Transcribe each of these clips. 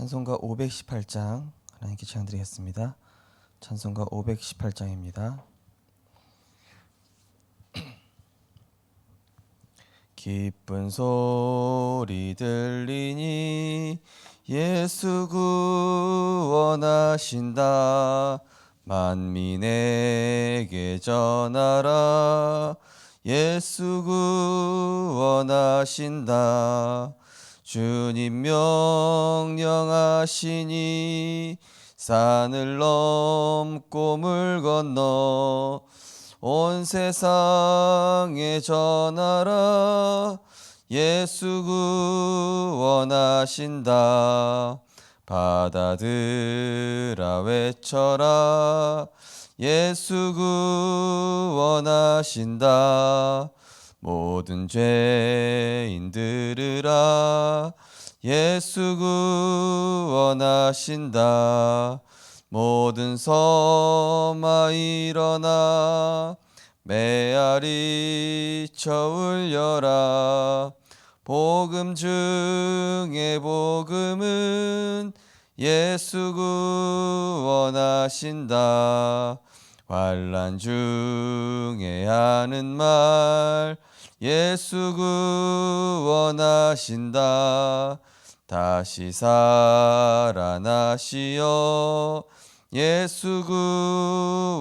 찬송가 518장 하나님께 찬양 드리겠습니다. 찬송가 518장입니다. 기쁜 소리 들리니 예수 구원하신다 만민에게 전하라 예수 구원하신다 주님 명령하시니 산을 넘고 물 건너 온 세상에 전하라. 예수 구원하신다. 바다들아 외쳐라. 예수 구원하신다 모든 죄인들으라 예수 구원하신다. 모든 섬아 일어나 메아리 쳐울려라. 복음 중에 복음은 예수 구원하신다. 환란 중에 하는 말 예수 구원하신다. 다시 살아나시어 예수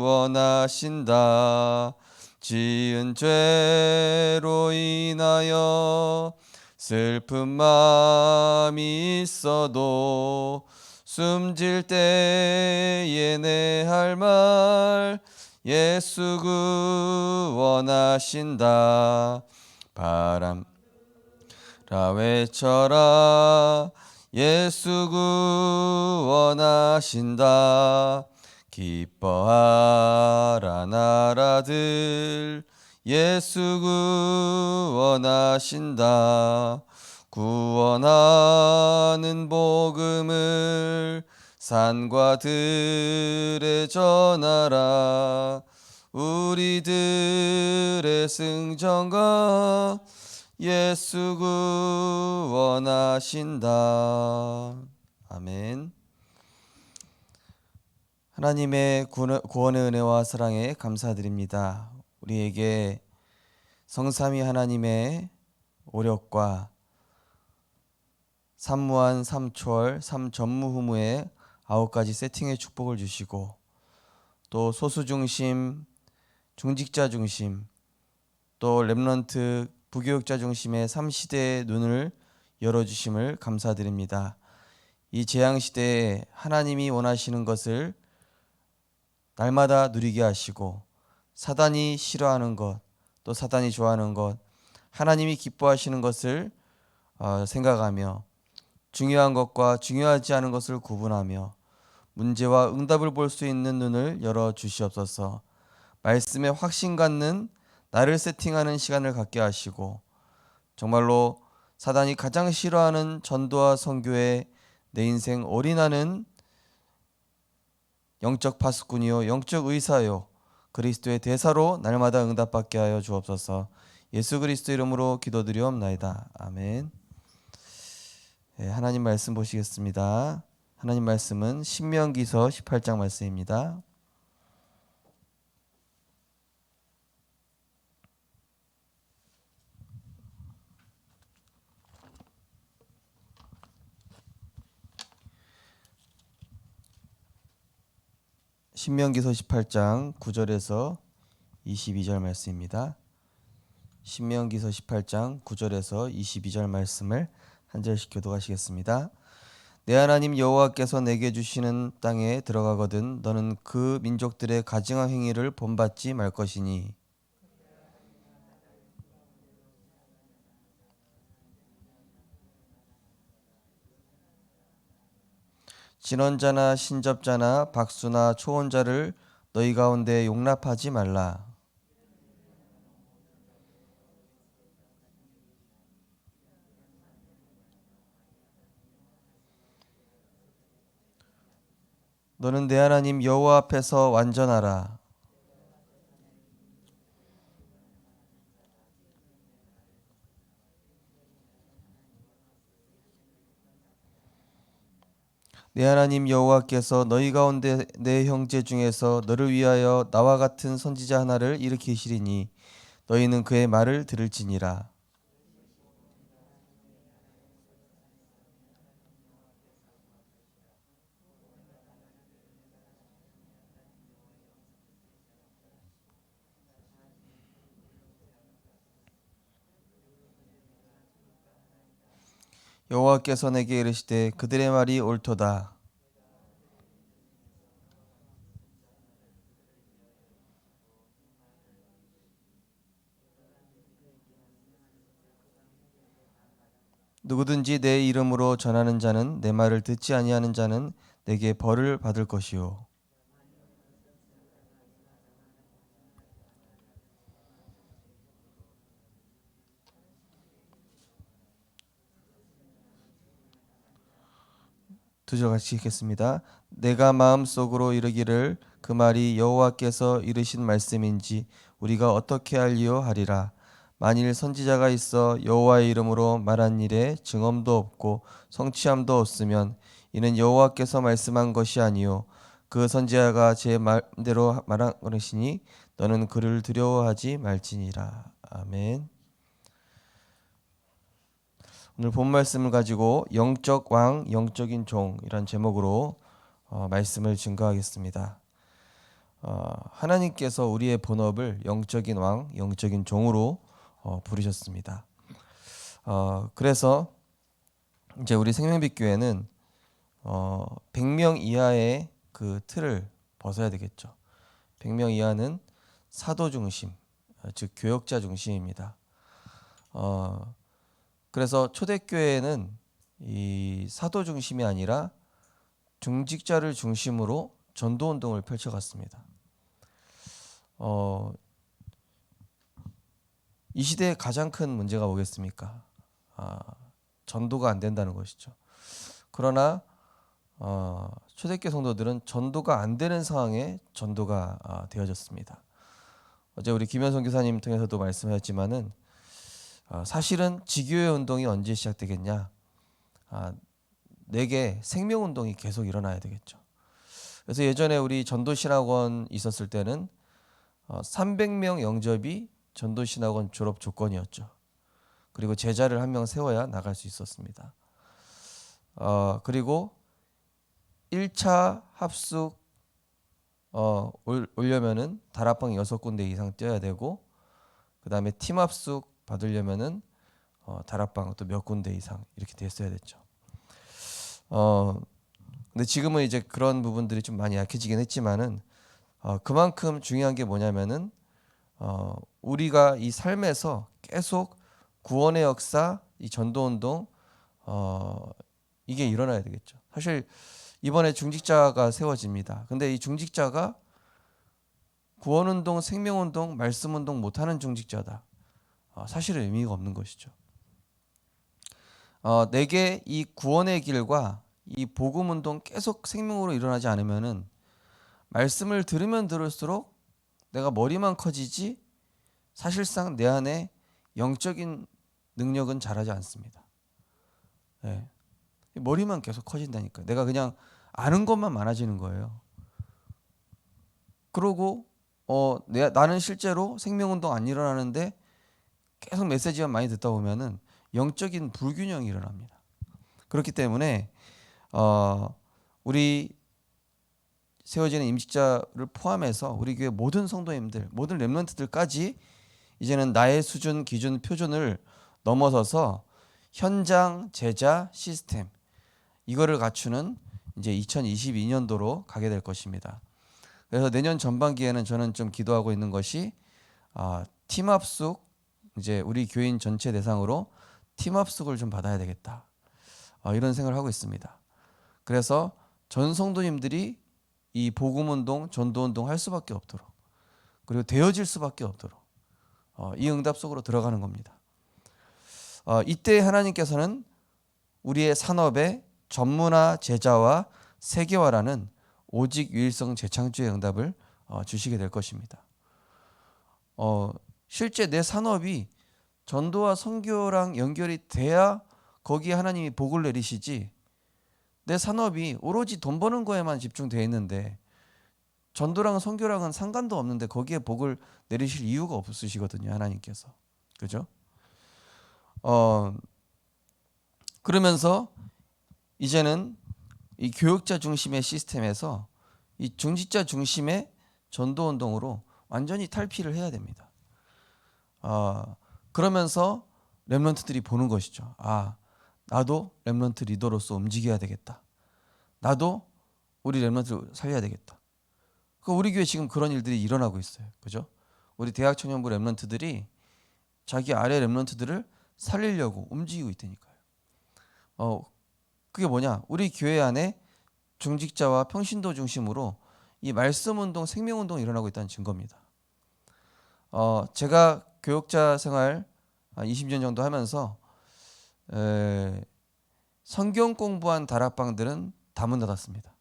구원하신다. 지은 죄로 인하여 슬픈 마음이 있어도 숨질 때에 내 할 말 예수 구원하신다. 바람 라 외쳐라. 예수 구원하신다. 기뻐하라 나라들. 예수 구원하신다. 구원하는 복음을 산과 들에 전하라. 우리들의 승전가 예수 구원하신다. 아멘. 하나님의 구원의 은혜와 사랑에 감사드립니다. 우리에게 성삼위 하나님의 오력과 삼무한 삼초월 삼전무후무의 아홉 가지 세팅의 축복을 주시고 또 소수 중심, 중직자 중심, 또 렘넌트 부교육자 중심의 삼시대의 눈을 열어 주심을 감사드립니다. 이 재앙 시대에 하나님이 원하시는 것을 날마다 누리게 하시고 사단이 싫어하는 것, 또 사단이 좋아하는 것, 하나님이 기뻐하시는 것을 어, 생각하며 중요한 것과 중요하지 않은 것을 구분하며 문제와 응답을 볼 수 있는 눈을 열어 주시옵소서. 말씀에 확신 갖는 나를 세팅하는 시간을 갖게 하시고 정말로 사단이 가장 싫어하는 전도와 선교에 내 인생 올인하는 영적 파수꾼이요 영적 의사요 그리스도의 대사로 날마다 응답받게 하여 주옵소서. 예수 그리스도 이름으로 기도드리옵나이다. 아멘. 네, 하나님 말씀 보시겠습니다. 하나님 말씀은 신명기서 18장 말씀입니다. 신명기서 18장 9절에서 22절 말씀입니다. 신명기서 18장 9절에서 22절 말씀을 한 절씩 교도하시겠습니다. 내 하나님 여호와께서 내게 주시는 땅에 들어가거든 너는 그 민족들의 가증한 행위를 본받지 말 것이니 진원자나 신접자나 박수나 초혼자를 너희 가운데 용납하지 말라. 너는 내 하나님 여호와 앞에서 완전하라. 내 하나님 여호와께서 너희 가운데 내 형제 중에서 너를 위하여 나와 같은 선지자 하나를 일으키시리니 너희는 그의 말을 들을지니라. 여호와께서 내게 이르시되 그들의 말이 옳도다. 누구든지 내 이름으로 전하는 자는 내 말을 듣지 아니하는 자는 내게 벌을 받을 것이요. 두 절 같이 읽겠습니다. 내가 마음속으로 이르기를 그 말이 여호와께서 이르신 말씀인지 우리가 어떻게 알리요 하리라. 만일 선지자가 있어 여호와의 이름으로 말한 일에 증언도 없고 성취함도 없으면 이는 여호와께서 말씀한 것이 아니요 그 선지자가 제 말대로 말한 것이니 너는 그를 두려워하지 말지니라. 아멘. 오늘 본 말씀을 가지고 영적 왕, 영적인 종이란 제목으로 어, 말씀을 증거하겠습니다. 어, 하나님께서 우리의 본업을 영적인 왕, 영적인 종으로 어, 부르셨습니다. 어, 그래서 이제 우리 생명빛 교회는 어, 100명 이하의 그 틀을 벗어야 되겠죠. 100명 이하는 사도 중심, 어, 즉 교역자 중심입니다. 어, 그래서 초대교회는 이 사도 중심이 아니라 중직자를 중심으로 전도 운동을 펼쳐갔습니다. 어, 이 시대의 가장 큰 문제가 뭐겠습니까? 아, 전도가 안 된다는 것이죠. 그러나 어, 초대교회 성도들은 전도가 안 되는 상황에 전도가 아, 되어졌습니다. 어제 우리 김현성 교사님 통해서도 말씀하셨지만은 어, 사실은 지교회 운동이 언제 시작되겠냐? 아, 내게 생명 운동이 계속 일어나야 되겠죠. 그래서 예전에 우리 전도신학원 있었을 때는 어, 300명 영접이 전도신학원 졸업 조건이었죠. 그리고 제자를 한 명 세워야 나갈 수 있었습니다. 어, 그리고 1차 합숙 어, 올려면은 다락방 6군데 이상 뛰어야 되고 그 다음에 팀 합숙 받으려면은 어, 다락방 또몇 군데 이상 이렇게 됐어야 됐죠. 어 근데 지금은 이제 그런 부분들이 좀 많이 약해지긴 했지만은 어, 그만큼 중요한 게 뭐냐면은 어, 우리가 이 삶에서 계속 구원의 역사, 이 전도 운동 어, 이게 일어나야 되겠죠. 사실 이번에 중직자가 세워집니다. 근데 이 중직자가 구원 운동, 생명 운동, 말씀 운동 못 하는 중직자다. 어, 사실은 의미가 없는 것이죠. 어, 내게 이 구원의 길과 이 복음 운동 계속 생명으로 일어나지 않으면은 말씀을 들으면 들을수록 내가 머리만 커지지 사실상 내 안에 영적인 능력은 자라지 않습니다. 네. 머리만 계속 커진다니까. 내가 그냥 아는 것만 많아지는 거예요. 그러고 어, 내, 나는 실제로 생명운동 안 일어나는데 계속 메시지만 많이 듣다 보면은 영적인 불균형이 일어납니다. 그렇기 때문에 어, 우리 세워지는 임직자를 포함해서 우리 교회 모든 성도님들, 모든 렘런트들까지 이제는 나의 수준, 기준, 표준을 넘어서서 현장 제자 시스템 이거를 갖추는 이제 2022년도로 가게 될 것입니다. 그래서 내년 전반기에는 저는 좀 기도하고 있는 것이 어, 팀 합숙 이제 우리 교인 전체 대상으로 팀 합숙을 좀 받아야 되겠다. 어, 이런 생각을 하고 있습니다. 그래서 전 성도님들이 이 복음 운동, 전도 운동 할 수밖에 없도록 그리고 되어질 수밖에 없도록 어, 이 응답 속으로 들어가는 겁니다. 어, 이때 하나님께서는 우리의 산업에 전문화 제자와 세계화라는 오직 유일성 재창조의 응답을 어, 주시게 될 것입니다. 어, 실제 내 산업이 전도와 선교랑 연결이 돼야 거기에 하나님이 복을 내리시지 내 산업이 오로지 돈 버는 거에만 집중돼 있는데 전도랑 선교랑은 상관도 없는데 거기에 복을 내리실 이유가 없으시거든요 하나님께서 그죠? 어 그러면서 이제는 이 교육자 중심의 시스템에서 이 중직자 중심의 전도 운동으로 완전히 탈피를 해야 됩니다. 어, 그러면서 렘런트들이 보는 것이죠. 아, 나도 렘런트 리더로서 움직여야 되겠다. 나도 우리 렘런트를 살려야 되겠다. 그 우리 교회 지금 그런 일들이 일어나고 있어요. 그죠? 우리 대학 청년부 렘런트들이 자기 아래 렘런트들을 살리려고 움직이고 있다니까요. 어, 그게 뭐냐? 우리 교회 안에 중직자와 평신도 중심으로 이 말씀 운동, 생명 운동이 일어나고 있다는 증거입니다. 어, 제가 교육자 생활 한 20년 정도 하면서 에, 성경 공부한 다락방들은 다 문 닫았습니다.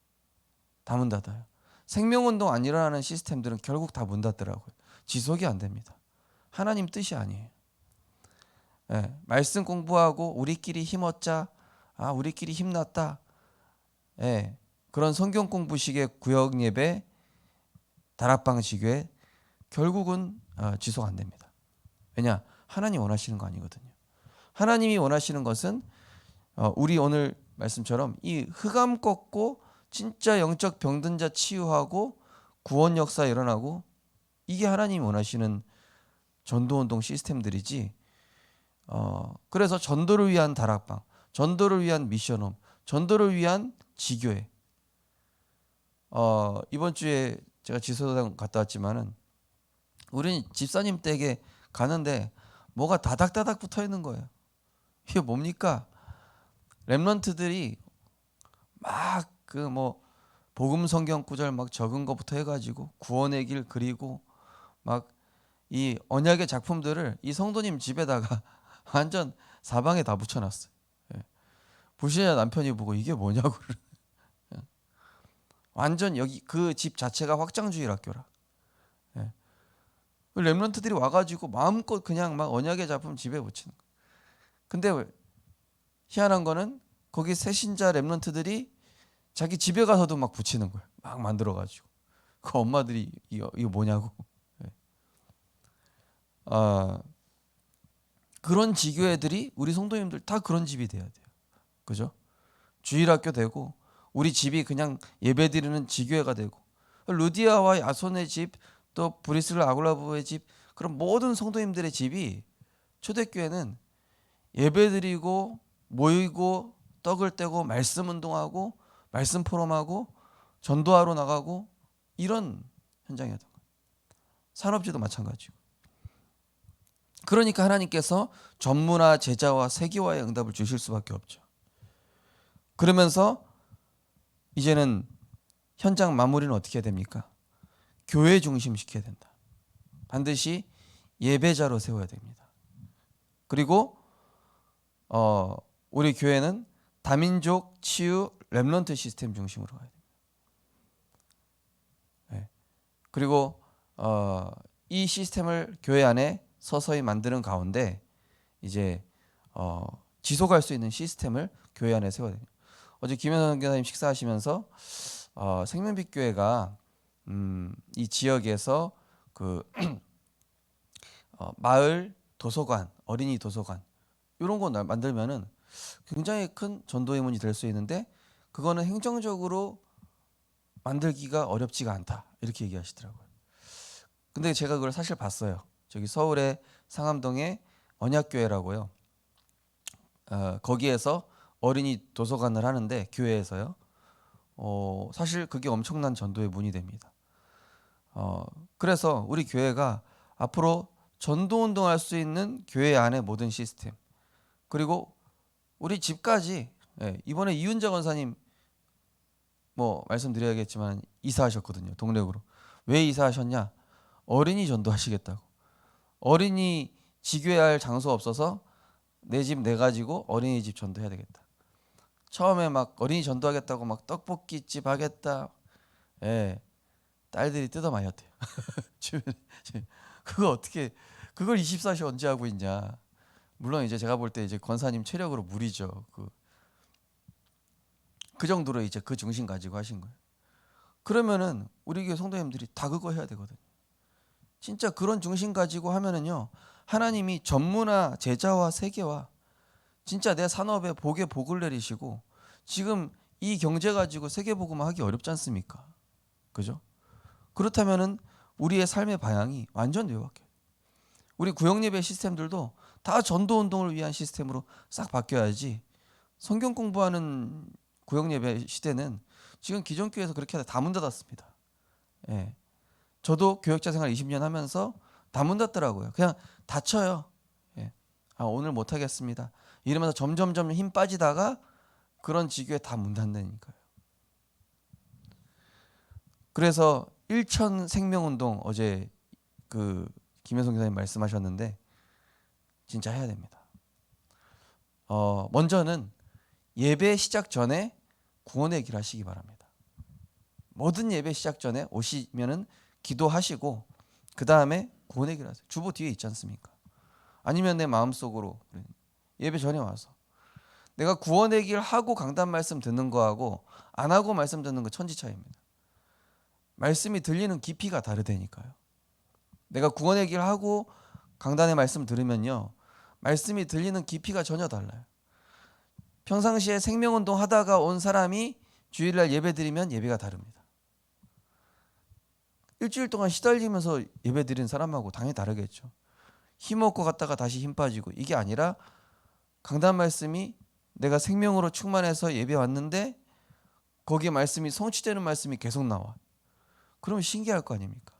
다 문 닫아요. 생명 운동 안 일어나는 시스템들은 결국 다 문 닫더라고요. 지속이 안 됩니다. 하나님 뜻이 아니에요. 예, 말씀 공부하고 우리끼리 힘얻자. 아, 우리끼리 힘났다. 예, 그런 성경 공부식의 구역 예배, 다락방 지교회 결국은 어, 지속 안 됩니다. 왜냐? 하나님 원하시는 거 아니거든요. 하나님이 원하시는 것은 어, 우리 오늘 말씀처럼 이 흑암 꺾고 진짜 영적 병든 자 치유하고 구원 역사 일어나고 이게 하나님이 원하시는 전도 운동 시스템들이지. 어, 그래서 전도를 위한 다락방, 전도를 위한 미션홈, 전도를 위한 지교회. 어, 이번 주에 제가 지소당 갔다 왔지만은 우리는 집사님 댁에 가는데 뭐가 다닥다닥 붙어 있는 거예요. 이게 뭡니까? 렘런트들이 막 그 뭐 복음 성경 구절 막 적은 거부터 해가지고 구원의 길 그리고 막 이 언약의 작품들을 이 성도님 집에다가 완전 사방에 다 붙여놨어요. 예. 부신자 남편이 보고 이게 뭐냐고 예. 완전 여기 그 집 자체가 확장주의 학교라. 예. 렘런트들이 와가지고 마음껏 그냥 막 언약의 작품 집에 붙이는 거. 근데 왜 희한한 거는 거기 새신자 렘런트들이 자기 집에 가서도 막 붙이는 거야. 막 만들어가지고 그 엄마들이 이거, 이거 뭐냐고. 예. 아 그런 지교회들이 우리 성도님들 다 그런 집이 돼야 돼요. 그죠? 주일학교 되고 우리 집이 그냥 예배드리는 지교회가 되고 루디아와 야손의 집, 또 브리스를 아굴라브의 집 그런 모든 성도님들의 집이 초대교회는 예배드리고 모이고 떡을 떼고 말씀 운동하고 말씀 포럼하고 전도하러 나가고 이런 현장이었던 거예요. 산업지도 마찬가지고. 그러니까 하나님께서 전무나 제자와 세계화의 응답을 주실 수밖에 없죠. 그러면서 이제는 현장 마무리는 어떻게 해야 됩니까? 교회 중심 시켜야 된다. 반드시 예배자로 세워야 됩니다. 그리고 어, 우리 교회는 다민족 치유 렘런트 시스템 중심으로 가야 됩니다. 네. 그리고 어, 이 시스템을 교회 안에 서서히 만드는 가운데 이제 어, 지속할 수 있는 시스템을 교회 안에 세워야 됩니다. 어제 김현선 교사님 식사하시면서 어, 생명빛 교회가 음, 이 지역에서 그 어, 마을 도서관, 어린이 도서관 이런 거 만들면은 굉장히 큰 전도의 문이 될 수 있는데 그거는 행정적으로 만들기가 어렵지가 않다 이렇게 얘기하시더라고요. 근데 제가 그걸 사실 봤어요. 저기 서울의 상암동에 언약교회라고요. 어, 거기에서 어린이 도서관을 하는데 교회에서요. 어, 사실 그게 엄청난 전도의 문이 됩니다. 어, 그래서 우리 교회가 앞으로 전도 운동할 수 있는 교회 안의 모든 시스템 그리고 우리 집까지 예, 이번에 이윤자 권사님 뭐 말씀드려야겠지만 이사하셨거든요 동력으로. 왜 이사하셨냐? 어린이 전도하시겠다고. 어린이 지교할 장소 없어서 내 집 내 가지고 어린이집 전도해야 되겠다. 처음에 막 어린이 전도하겠다고 막 떡볶이집 하겠다. 예 딸들이 뜯어 주변에 그거 어떻게 그걸 24시 언제 하고 있냐 물론 이제 제가 볼 때 이제 권사님 체력으로 무리죠. 그 그 정도로 이제 그 중심 가지고 하신 거예요. 그러면은 우리 교회 성도님들이 다 그거 해야 되거든요. 진짜 그런 중심 가지고 하면은요. 하나님이 전무나 제자와 세계와 진짜 내 산업에 복에 복을 내리시고 지금 이 경제 가지고 세계 복음 하기 어렵지 않습니까? 그죠? 그렇다면은 우리의 삶의 방향이 완전 뒤바뀌어요. 우리 구역 예배 시스템들도 다 전도 운동을 위한 시스템으로 싹 바뀌어야지. 성경 공부하는 구역 예배 시대는 지금 기존 교회에서 그렇게 하다 다 문 닫았습니다. 예. 저도 교역자 생활 20년 하면서 다 문 닫더라고요. 그냥 닫혀요. 예. 아, 오늘 못 하겠습니다. 이러면서 점점점 힘 빠지다가 그런 지교에 다 문 닫는다니까요. 그래서 일천 생명운동 어제 그 김혜성 교사님 말씀하셨는데 진짜 해야 됩니다. 어, 먼저는 예배 시작 전에 구원의 길 하시기 바랍니다. 모든 예배 시작 전에 오시면은 기도하시고 그 다음에 구원의 길 하세요. 주보 뒤에 있지 않습니까? 아니면 내 마음속으로 예배 전에 와서 내가 구원의 길 하고 강단 말씀 듣는 거하고 안 하고 말씀 듣는 거 천지 차이입니다. 말씀이 들리는 깊이가 다르다니까요. 내가 구원의 길 하고 강단의 말씀 들으면요. 말씀이 들리는 깊이가 전혀 달라요. 평상시에 생명운동 하다가 온 사람이 주일날 예배 드리면 예배가 다릅니다. 일주일 동안 시달리면서 예배 드린 사람하고 당연히 다르겠죠. 힘없고 갔다가 다시 힘 빠지고 이게 아니라 강단 말씀이 내가 생명으로 충만해서 예배 왔는데 거기에 말씀이 성취되는 말씀이 계속 나와. 그러면 신기할 거 아닙니까?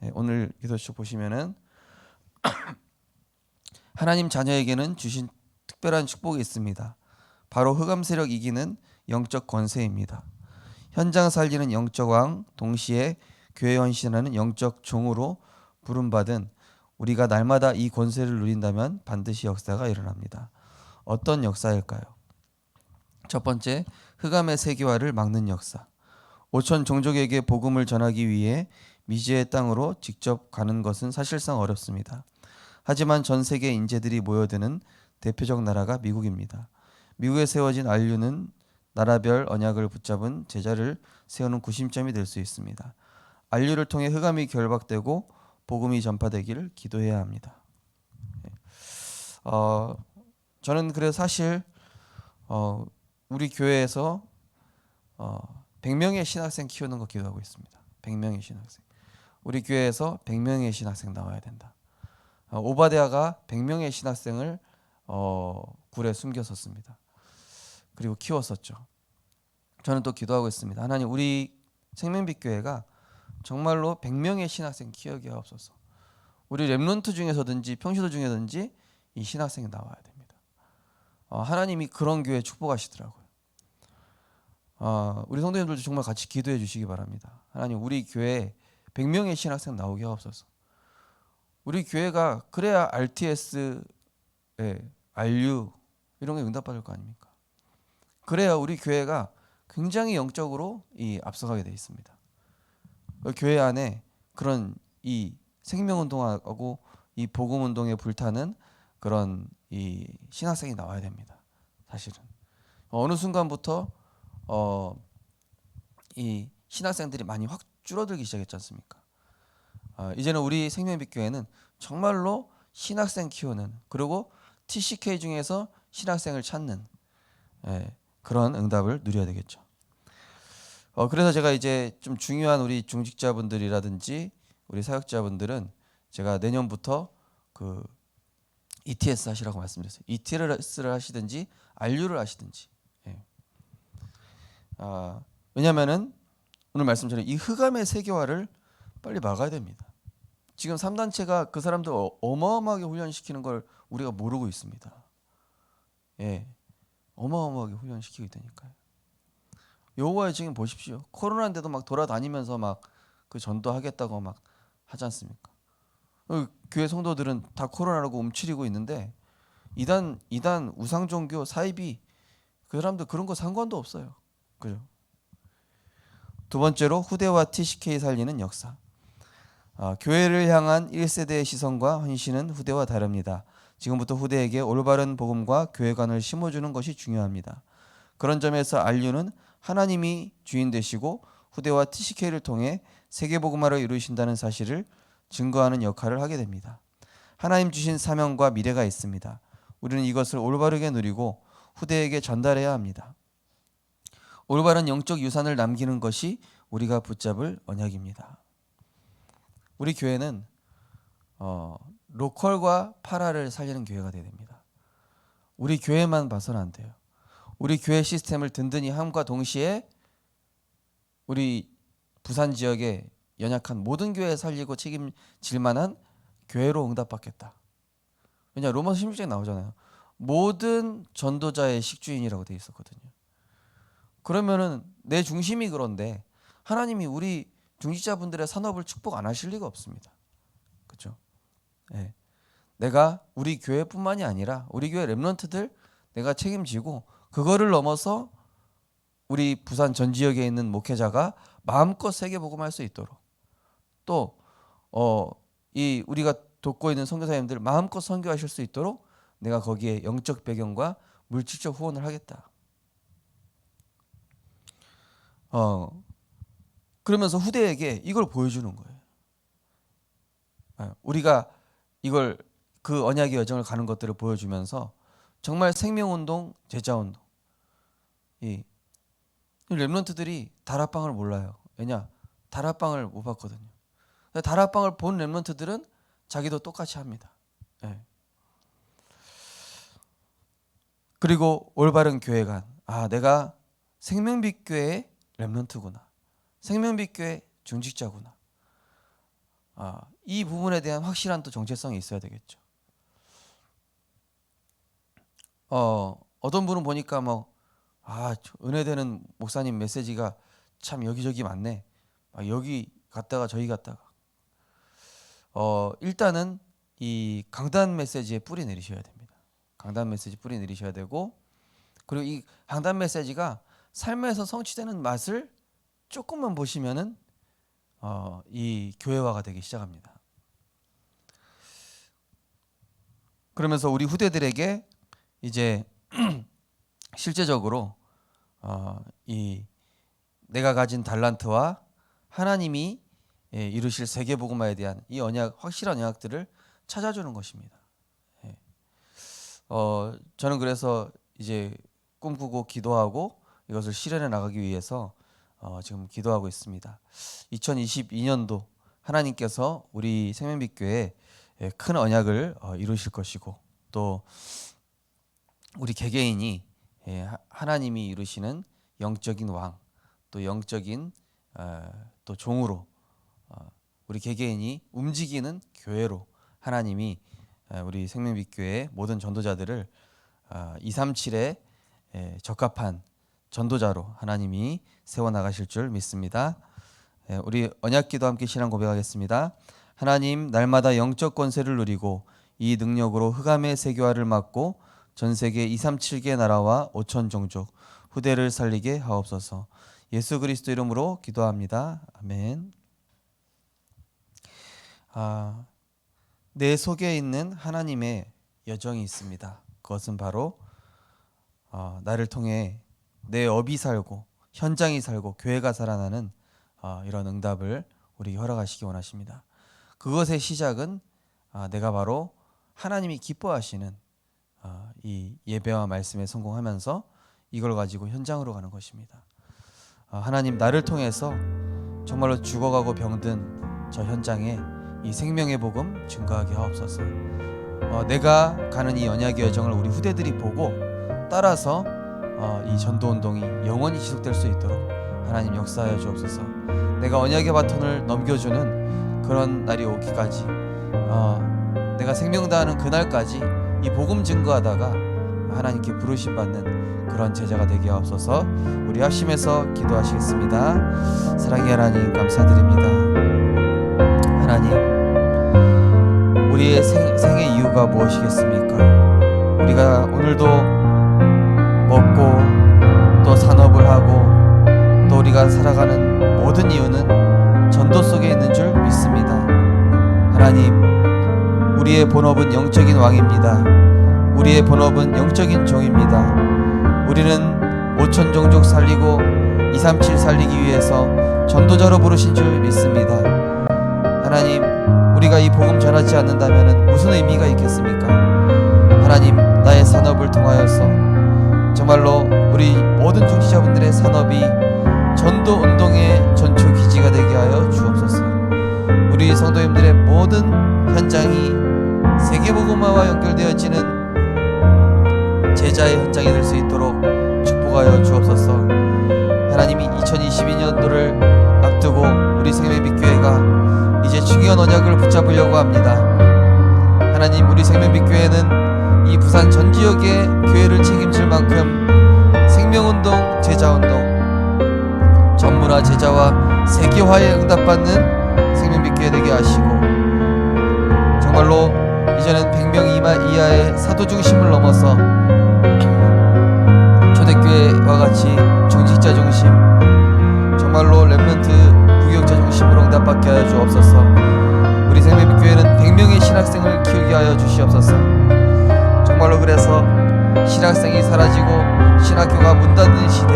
네, 오늘 기도식 보시면은 하나님 자녀에게는 주신 특별한 축복이 있습니다. 바로 흑암 세력 이기는 영적 권세입니다. 현장 살리는 영적 왕, 동시에 교회 헌신하는 영적 종으로 부름받은 우리가 날마다 이 권세를 누린다면 반드시 역사가 일어납니다. 어떤 역사일까요? 첫 번째, 흑암의 세계화를 막는 역사. 오천 종족에게 복음을 전하기 위해 미지의 땅으로 직접 가는 것은 사실상 어렵습니다. 하지만 전 세계 인재들이 모여드는 대표적 나라가 미국입니다. 미국에 세워진 안류는 나라별 언약을 붙잡은 제자를 세우는 구심점이 될 수 있습니다. 안류를 통해 흑암이 결박되고 복음이 전파되기를 기도해야 합니다. 어, 저는 그래서 사실 어, 우리 교회에서 어, 100명의 신학생 키우는 거 기도하고 있습니다. 100명의 신학생. 우리 교회에서 100명의 신학생 나와야 된다. 어, 오바데아가 100명의 신학생을 어, 굴에 숨겼었습니다. 그리고 키웠었죠. 저는 또 기도하고 있습니다. 하나님 우리 생명빛 교회가 정말로 100명의 신학생 키우게 하옵소서. 우리 렘넌트 중에서든지 평시도 중에든지 이 신학생이 나와야 됩니다. 어, 하나님이 그런 교회 축복하시더라고요. 어, 우리 성도님들도 정말 같이 기도해 주시기 바랍니다. 하나님 우리 교회 100명의 신학생 나오게 하옵소서. 우리 교회가 그래야 RTS, 예, RU 이런 게 응답받을 거 아닙니까? 그래야 우리 교회가 굉장히 영적으로 이 앞서가게 돼 있습니다. 그 교회 안에 그런 이 생명 운동하고 이 복음 운동에 불타는 그런 이 신학생이 나와야 됩니다. 사실은 어느 순간부터 어 이 신학생들이 많이 확 줄어들기 시작했지 않습니까? 어, 이제는 우리 생명빛 교회는 정말로 신학생 키우는 그리고 TCK 중에서 신학생을 찾는 예, 그런 응답을 누려야 되겠죠. 어, 그래서 제가 이제 좀 중요한 우리 중직자분들이라든지 우리 사역자분들은 제가 내년부터 그 ETS 하시라고 말씀드렸어요. ETS를 하시든지 RU를 하시든지. 예. 아, 왜냐면은 오늘 말씀처럼 이 흑암의 세계화를 빨리 막아야 됩니다. 지금 3단체가 그 사람들 어- 어마어마하게 훈련시키는 걸 우리가 모르고 있습니다. 예. 어마어마하게 훈련시키고 있다니까요. 요거에 지금 보십시오. 코로나인데도 막 돌아다니면서 막 그 전도하겠다고 막 하지 않습니까? 어, 교회 성도들은 다 코로나라고 움츠리고 있는데 이단 이단 우상 종교 사이비 그 사람들 그런 거 상관도 없어요. 그죠? 두 번째로 후대와 TCK 살리는 역사. 아, 교회를 향한 1세대의 시선과 헌신은 후대와 다릅니다. 지금부터 후대에게 올바른 복음과 교회관을 심어주는 것이 중요합니다. 그런 점에서 안류는 하나님이 주인 되시고 후대와 TCK를 통해 세계 복음화를 이루신다는 사실을 증거하는 역할을 하게 됩니다. 하나님 주신 사명과 미래가 있습니다. 우리는 이것을 올바르게 누리고 후대에게 전달해야 합니다. 올바른 영적 유산을 남기는 것이 우리가 붙잡을 언약입니다. 우리 교회는 어, 로컬과 파라를 살리는 교회가 되야 됩니다. 우리 교회만 봐서는 안 돼요. 우리 교회 시스템을 든든히 함과 동시에 우리 부산 지역의 연약한 모든 교회 살리고 책임질 만한 교회로 응답받겠다. 왜냐 로마서 16장에 나오잖아요. 모든 전도자의 식주인이라고 돼 있었거든요. 그러면은 내 중심이 그런데 하나님이 우리 중직자분들의 산업을 축복 안 하실 리가 없습니다. 그렇죠? 예. 내가 우리 교회뿐만이 아니라 우리 교회 렘넌트들 내가 책임지고 그거를 넘어서 우리 부산 전 지역에 있는 목회자가 마음껏 세계 복음할 수 있도록 또 어 이 우리가 돕고 있는 선교사님들 마음껏 선교하실 수 있도록 내가 거기에 영적 배경과 물질적 후원을 하겠다. 어 그러면서 후대에게 이걸 보여주는 거예요. 아, 우리가 이걸 그 언약의 여정을 가는 것들을 보여주면서 정말 생명운동, 제자운동 이 렘런트들이 다락방을 몰라요. 왜냐? 다락방을 못 봤거든요. 다락방을 본 렘런트들은 자기도 똑같이 합니다. 예. 그리고 올바른 교회관. 아, 내가 생명빛 교회 렘런트구나. 생명빛 교회 중직자구나. 아, 이 부분에 대한 확실한 또 정체성이 있어야 되겠죠. 어, 어떤 분은 보니까 뭐 아, 은혜되는 목사님 메시지가 참 여기저기 많네. 아, 여기 갔다가 저기 갔다가. 어, 일단은 이 강단 메시지에 뿌리 내리셔야 됩니다. 강단 메시지 뿌리 내리셔야 되고 그리고 이 강단 메시지가 삶에서 성취되는 맛을 조금만 보시면은 어, 이 교회화가 되기 시작합니다. 그러면서 우리 후대들에게 이제 실제적으로 어, 이 내가 가진 달란트와 하나님이 예, 이루실 세계 복음화에 대한 이 언약 확실한 언약들을 찾아주는 것입니다. 예. 어, 저는 그래서 이제 꿈꾸고 기도하고 이것을 실현해 나가기 위해서 어, 지금 기도하고 있습니다. 2022년도 하나님께서 우리 생명빛교회에 예, 큰 언약을 어, 이루실 것이고 또 우리 개개인이 예, 하나님이 이루시는 영적인 왕, 또 영적인 어, 또 종으로 어, 우리 개개인이 움직이는 교회로 하나님이 어, 우리 생명빛교회 모든 전도자들을 237에 예, 적합한 전도자로 하나님이 세워 나가실 줄 믿습니다. 예, 우리 언약기도 함께 신앙 고백하겠습니다. 하나님 날마다 영적 권세를 누리고 이 능력으로 흑암의 세계화를 막고 전 세계 237개 나라와 5천 종족 후대를 살리게 하옵소서. 예수 그리스도 이름으로 기도합니다. 아멘. 아, 내 속에 있는 하나님의 여정이 있습니다. 그것은 바로 어, 나를 통해 내 업이 살고 현장이 살고 교회가 살아나는 어, 이런 응답을 우리 허락하시기 원하십니다. 그것의 시작은 아, 내가 바로 하나님이 기뻐하시는 아, 이 예배와 말씀에 성공하면서 이걸 가지고 현장으로 가는 것입니다. 아, 하나님 나를 통해서 정말로 죽어가고 병든 저 현장에 이 생명의 복음 증거하게 하옵소서. 어, 내가 가는 이 언약의 여정을 우리 후대들이 보고 따라서 어, 이 전도 운동이 영원히 지속될 수 있도록 하나님 역사하여 주옵소서. 내가 언약의 바톤을 넘겨주는 그런 날이 오기까지 어, 내가 생명 다하는 그날까지 이 복음 증거하다가 하나님께 부르심 받는 그런 제자가 되게 하옵소서. 우리 합심해서 기도하시겠습니다. 사랑의 하나님 감사드립니다. 하나님 우리의 생, 생의 이유가 무엇이겠습니까? 우리가 오늘도 먹고 또 산업을 하고 또 우리가 살아가는 모든 이유는 전도 속에 있는 줄 믿습니다. 하나님 우리의 본업은 영적인 왕입니다. 우리의 본업은 영적인 종입니다. 우리는 5천 종족 살리고 237 살리기 위해서 전도자로 부르신 줄 믿습니다. 하나님, 우리가 이 복음 전하지 않는다면 무슨 의미가 있겠습니까? 하나님, 나의 산업을 통하여서 정말로 우리 모든 중시자분들의 산업이 전도 운동의 전초 기지가 되게 하여 주옵소서. 우리 성도님들의 모든 현장이 세계복음화와 연결되어지는 제자의 현장이 될 수 있도록 축복하여 주옵소서. 하나님이 2022년도를 앞두고 우리 생명빛교회가 이제 중요한 언약을 붙잡으려고 합니다. 하나님 우리 생명빛교회는 이 부산 전 지역의 교회를 책임질 만큼 제자와 세계화에 응답받는 생명빛교회 되게 하시고 정말로 이제는 100명 이마 이하의 사도 중심을 넘어서 초대교회와 같이 중직자 중심 정말로 랩런트 무역자 중심으로 응답받게 하여 주옵소서. 우리 생명빛교회는 100명의 신학생을 키우게 하여 주시옵소서. 정말로 그래서 신학생이 사라지고 신학교가 문 닫는 시대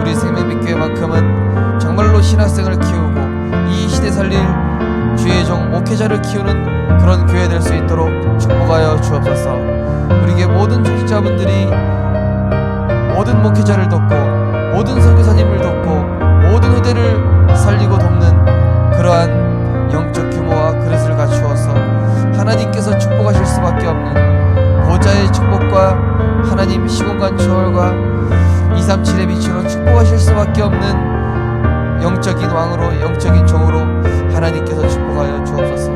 우리 생명빛교회만큼은 정말로 신학생을 키우고 이 시대 살릴 주의 종 목회자를 키우는 그런 교회 될 수 있도록 축복하여 주옵소서. 우리에게 모든 중직자분들이 모든 목회자를 돕고 모든 선교사님을 돕고 모든 후대를 살리고 돕는 그러한 영적 규모와 그릇을 갖추어서 하나님께서 축복하실 수밖에 없는 보좌의 축복과 하나님 시공간 초월과 237의 빛으로 축복하실 수밖에 없는 영적인 왕으로 영적인 종으로 하나님께서 축복하여 주옵소서.